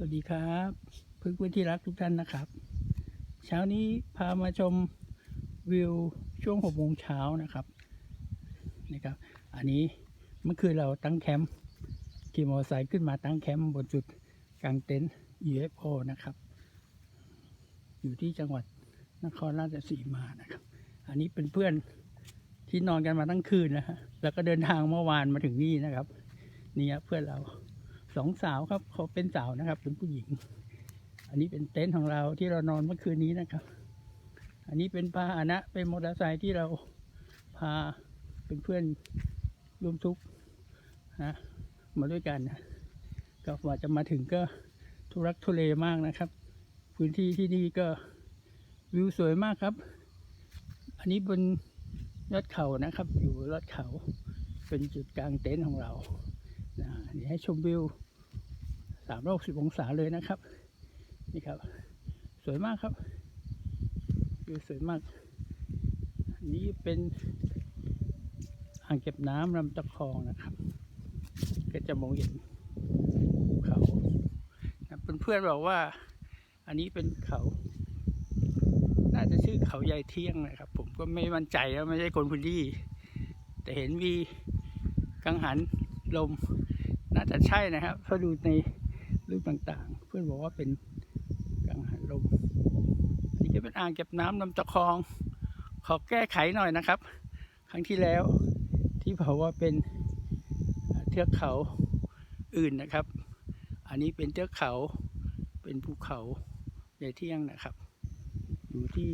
สวัสดีครับเพื่อนเพื่อนที่รักทุกท่านนะครับ เช้านี้พามาชมวิวช่วงหกโมงเช้านะครับนี่ครับ อันนี้เมื่อคืนเราตั้งแคมป์ขี่มอเตอร์ไซค์ขึ้นมาตั้งแคมป์บนจุดกลางเต็นท์ UFO นะครับ อยู่ที่จังหวัดนครราชสีมานะครับ อันนี้เป็นเพื่อนที่นอนกันมาตั้งคืนนะฮะแล้วก็เดินทางเมื่อวานมาถึงนี่นะครับ นี่ครับเพื่อนเรา สองสาวครับเขาเป็นสาวนะครับ เป็นผู้หญิง อันนี้เป็นเต็นท์ของเราที่เรานอนเมื่อคืนนี้นะครับ อันนี้เป็นพาหนะ เป็นมอเตอร์ไซค์ที่เราพาเป็นเพื่อนร่วมทุกข์นะมาด้วยกันนะก็กว่าจะมาถึงก็ทุรักทุเลมากนะครับ พื้นที่ที่นี่ก็วิวสวยมากครับ อันนี้บนยอดเขานะครับ อยู่ยอดเขา เป็นจุดกลางเต็นท์ของเรา นะนี่ให้ชมวิวสามร้อยหกสิบองศาเลยนะครับ นี่ครับ สวยมากครับวิวสวยมากอันนี้เป็นอ่างเก็บน้ำลำตะคองนะครับ ก็จะมองเห็นภูเขานเพื่อนๆบอกว่า อันนี้เป็นเขา น่าจะชื่อเขาใหญ่เที่ยงนะครับ ผมก็ไม่มั่นใจว่าไม่ใช่คนพื้นที่ แต่เห็นมีกังหันลม จะใช่นะครับเพราะดูในรูปต่างๆ เพื่อนบอกว่าเป็นกังหันลมอันนี้ก็เป็นอ่างเก็บน้ำลำตะคอง ขอแก้ไขหน่อยนะครับ ครั้งที่แล้วที่บอกว่าเป็นเทือกเขาอื่นนะครับ อันนี้เป็นเทือกเขาเป็นภูเขาใหญ่เที่ยงนะครับ อยู่ที่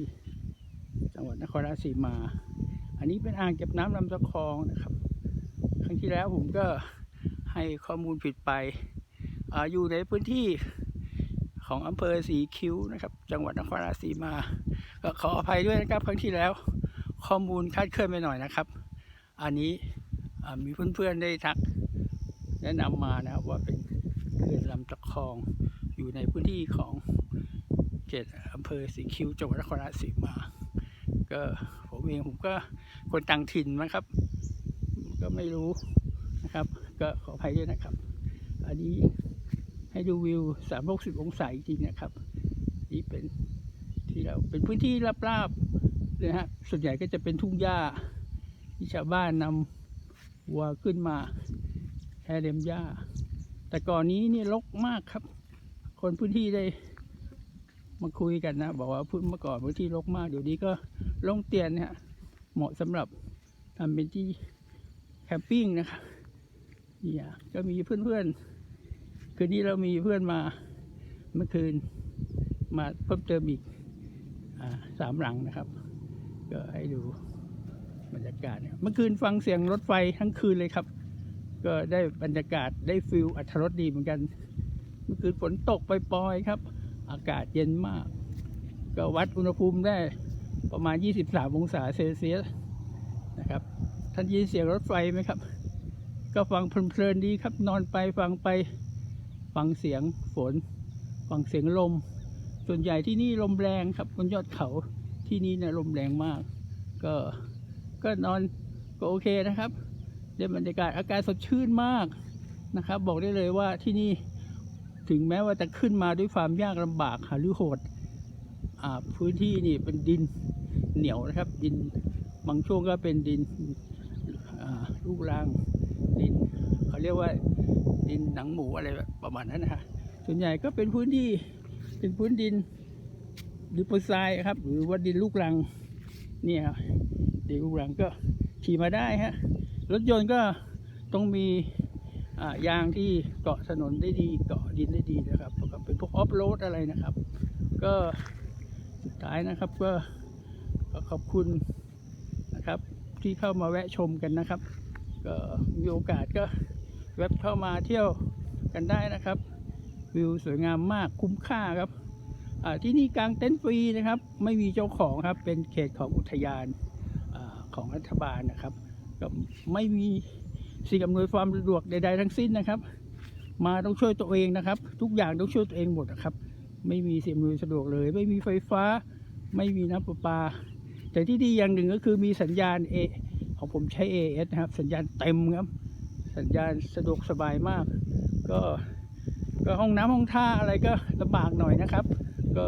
จังหวัดนครราชสีมา อันนี้เป็นอ่างเก็บน้ำลำตะคองนะครับ ครั้งที่แล้วผมก็ ให้ข้อมูลผิดไปออยู่ในพื้นที่ของอำเภอสีคิ้วนะครับ จังหวัดนครราชสีมา ก็ขออภัยด้วยนะครับ ครั้งที่แล้วข้อมูลคาดเคลื่อนไปหน่อยนะครับ อันนี้มีเพื่อนๆได้ทัก แนะนำมานะครับว่าเป็นเขื่อนลำตะคองอยู่ในพื้นที่ของเขตอำเภอสีคิ้วจังหวัดนครราชสีมา ก็ผมเองผมก็คนต่างถิ่นนะครับ ก็ไม่รู้ ก็ขออภัยด้วยนะครับ อันนี้ให้ดูวิว 360 องศาจริงๆนะครับ นี่เป็นที่เราเป็นพื้นที่ราบๆเลยฮะ ส่วนใหญ่ก็จะเป็นทุ่งหญ้าที่ชาวบ้านนำวัวขึ้นมาแห่เล็มหญ้า แต่ก่อนนี้นี่รกมากครับ คนพื้นที่ได้มาคุยกันนะ บอกว่าพื้นเมื่อก่อนพื้นที่รกมากเดี๋ยวนี้ก็ลงเตียนเนี่ยเหมาะสำหรับทำเป็นที่แคมปิ้งนะครับ เนี่ยก็มีเพื่อนๆ คืนนี้เรามีเพื่อนมาเมื่อคืนมาเพิ่มเติมอีกอสามหลังนะครับ ก็ให้ดูบรรยากาศเนี่ยเมื่อคืนฟังเสียงรถไฟทั้งคืนเลยครับ ก็ได้บรรยากาศได้ฟิลอัธรสดีเหมือนกัน เมื่อคืนฝนตกปล่อยๆครับ อากาศเย็นมาก ก็วัดอุณหภูมิได้ประมาณ 23 องศาเซลเซียสนะครับท่านยินเสียงรถไฟไหมครับ ก็ฟังเพลินๆดีครับนอนไปฟังไปฟังเสียงฝน ฟังเสียงลม ส่วนใหญ่ที่นี่ลมแรงครับบนยอดเขาที่นี่เนี่ยลมแรงมาก ก็ก็นอนก็โอเคนะครับได้บรรยากาศอากาศสดชื่นมากนะครับ บอกได้เลยว่าที่นี่ถึงแม้ว่าจะขึ้นมาด้วยความยากลำบากหรือโหดอ่าพื้นที่นี่เป็นดินเหนียวนะครับ ดินบางช่วงก็เป็นดินลูกรัง ดินเขาเรียกว่าดินหนังหมูอะไรแบบประมาณนั้นนะฮะส่วนใหญ่ก็เป็นพื้นที่เป็นพื้นดิน หรือปูนทรายครับ หรือว่าดินลูกรังเนี่ยครับดินลูกรังก็ขี่มาได้ฮะรถยนต์ก็ต้องมีายางที่เกาะถนนได้ดีเกาะดินได้ดีนะครับก็เป็นพวกออฟโรดอะไรนะครับ ก็สุดท้ายนะครับก็ขอบคุณนะครับที่เข้ามาแวะชมกันนะครับ ก็มีโอกาสก็แวบเข้ามาเที่ยวกันได้นะครับ วิวสวยงามมากคุ้มค่าครับที่นี่กลางเต็นท์ฟรีนะครับ ไม่มีเจ้าของครับเป็นเขตของอุทยานอาของรัฐบาลนะครับก็ไม่มีสิ่งอำนวยความสะดวกใด ๆ ทั้งสิ้นนะครับ มาต้องช่วยตัวเองนะครับ ทุกอย่างต้องช่วยตัวเองหมดนะครับ ไม่มีสิ่งอำนวยสะดวกเลย ไม่มีไฟฟ้า ไม่มีน้ำประปา แต่ที่ดีอย่างหนึ่งก็คือมีสัญญาณเอ ของผมใช้ AS นะครับ สัญญาณเต็มครับ สัญญาณสะดวกสบายมาก ก็ก็ห้องน้ำห้องท่าอะไรก็ลำบากหน่อยนะครับ ก็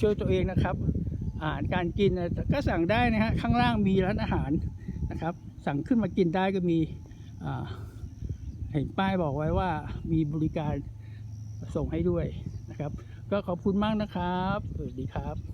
ช่วยตัวเองนะครับ อาหารการกินก็สั่งได้นะฮะข้างล่างมีร้านอาหารนะครับ สั่งขึ้นมากินได้ก็มีอ่าเห็นป้ายบอกไว้ว่ามีบริการส่งให้ด้วยนะครับ ก็ขอบคุณมากนะครับ สวัสดีครับ